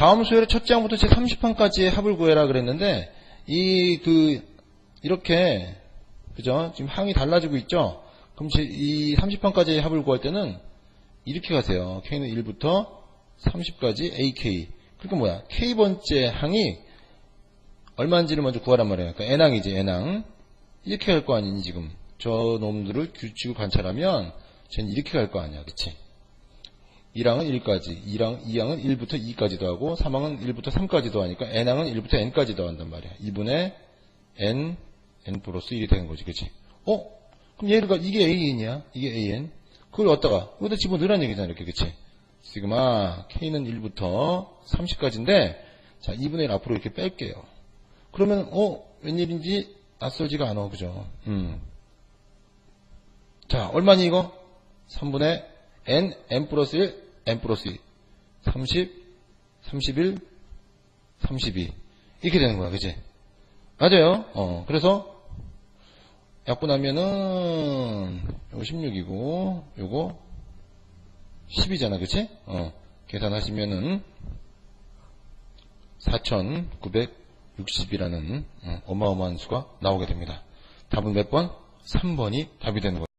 다음 수열의 첫째 항부터 제 30항까지의 합을 구해라 그랬는데 이 그 이렇게 그죠? 지금 항이 달라지고 있죠? 그럼 제 이 30항까지의 합을 구할 때는 이렇게 가세요. K는 1부터 30까지 AK. 그러니까 뭐야? K번째 항이 얼마인지를 먼저 구하란 말이에요. 그러니까 N항이지, N항. 이렇게 갈 거 아니니, 지금. 저 놈들을 규칙을 관찰하면, 쟤는 이렇게 갈 거 아니야, 그치? 1항은 1까지, 2항, 2항은 1부터 2까지도 하고, 3항은 1부터 3까지도 하니까, N항은 1부터 N까지도 한단 말이야. 2분의 N, N 플러스 1이 되는 거지, 그치? 어? 그럼 얘가, 이게 AN이야? 이게 AN? 그걸 어디다가? 여기다 집어넣으라는 얘기잖아, 이렇게, 그치? 시그마, K는 1부터 30까지인데, 자, 2분의 1 앞으로 이렇게 뺄게요. 그러면, 어, 웬일인지 낯설지가 않아, 그죠? 음. 자, 얼마니 이거? 3분의 n, n 플러스 1, n 플러스 2. 30, 31, 32. 이렇게 되는 거야, 그치? 맞아요. 어, 그래서, 약분하면은, 요거 16이고, 요거 10이잖아, 그치? 어, 계산하시면은, 4,960이라는 어, 어마어마한 수가 나오게 됩니다. 답은 몇 번? 3번이 답이 되는 거예요.